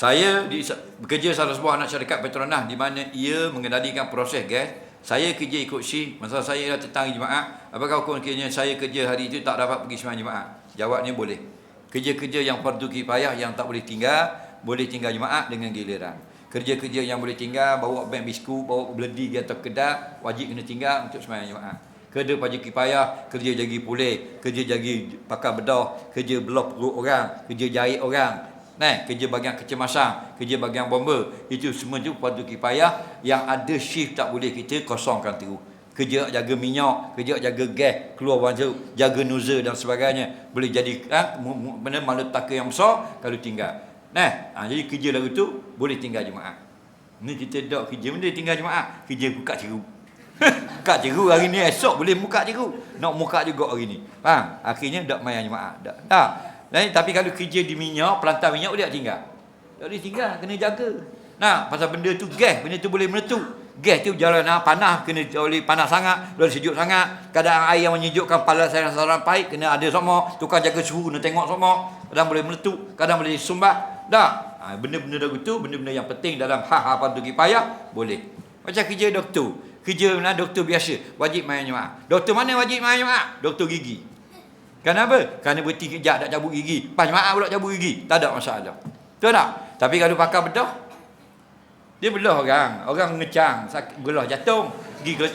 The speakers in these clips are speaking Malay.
Saya di, bekerja salah sebuah anak syarikat Petronas di mana ia mengendalikan proses gas. Saya kerja ikut shift. Masa saya dah tentang jemaah. Apakah hukum kiranya saya kerja hari itu tak dapat pergi sembahyang jemaah? Jawabnya boleh. Kerja-kerja yang fardu kifayah yang tak boleh tinggal, boleh tinggal jemaah dengan giliran. Kerja-kerja yang boleh tinggal, bawa bank biskut, bawa beledi atau kedai, wajib kena tinggal untuk sembahyang jemaah. Kerja pajak kifayah, kerja jaga pulih, kerja jaga pakar bedah, kerja blok perut orang, kerja jahit orang, Nah, kerja bagian kecemasan, kerja bagian bomba, itu semua tu fardu kifayah yang ada shift tak boleh kita kosongkan terus. Kerja jaga minyak, kerja jaga gas, keluar wajah, jaga nozzle dan sebagainya. Boleh jadi ha, benda malapetaka yang besar kalau tinggal. Nah, ha, jadi kerja lagu tu boleh tinggal jemaah. Ni kita tak kerja benda tinggal jemaah, kerja buka ceruk. buka ceruk hari ni esok boleh buka ceruk. Nak buka juga hari ni. Faham? Akhirnya tak main jemaah. Tak. tak. Dan, tapi kalau kerja di minyak, pelantar minyak boleh tak tinggal? Tak boleh tinggal, kena jaga. Nah, pasal benda tu gas, benda tu boleh meletup. Gas tu jalan ah, panas, kena oleh panas sangat, lalu sejuk sangat. Kadang air yang menyejukkan pala saya saran pahit, kena ada semua. Tukar jaga suhu, kena tengok semua. Kadang boleh meletup, kadang boleh sumbat. Tak. Ha, benda-benda dah tu, benda-benda yang penting dalam hak-hak padu payah, boleh. Macam kerja doktor. Kerja mana doktor biasa, wajib main jemaah. Doktor mana wajib main jemaah? Doktor gigi. Kenapa? Kerana berhenti kejap tak cabut gigi. Pas maaf pula cabut gigi. Tak ada masalah. Betul tak? Tapi kalau pakar bedah, dia belah orang. Orang ngecang, sakit, belah jantung. Gigi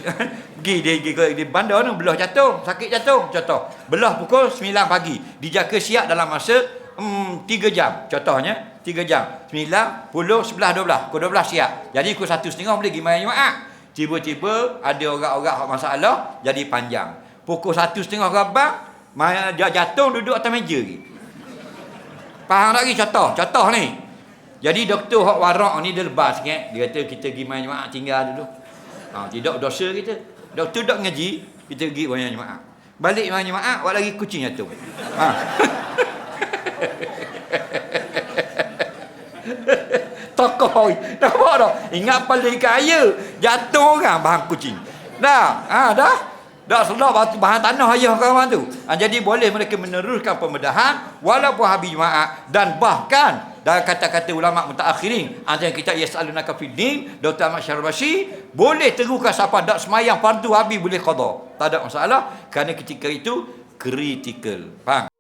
gigi dia gigi di bandar tu belah jantung, sakit jantung. Contoh, belah pukul 9 pagi. Dijaka siap dalam masa hmm, 3 jam. Contohnya, 3 jam. 9, 10, 11, 12. Pukul 12 siap. Jadi pukul 1.30 boleh pergi main jemaah. Tiba-tiba ada orang-orang masalah jadi panjang. Pukul 1.30 rabang Maya dia jatuh duduk atas meja lagi. Faham lagi contoh? Contoh ni. Jadi doktor hak warak ni dia lepas sikit. Dia kata kita pergi main jemaah tinggal dulu. Ha, tidak dosa kita. Doktor tak ngaji, kita pergi main jemaah. Balik main jemaah, awak lagi kucing jatuh. Ha. Tokoh Nampak tak? Ingat paling kaya Jatuh orang bahan kucing Dah ha, Dah sedar batu bahan tanah ayah kawan tu. Ha, jadi boleh mereka meneruskan pembedahan walaupun habis jemaah dan bahkan dalam kata-kata ulama mutaakhirin antara kita yasalunaka fid din Dr. Ahmad Syarbashi boleh teruskan siapa dak semayang fardu habis boleh qada. Tak ada masalah kerana ketika itu kritikal. Faham?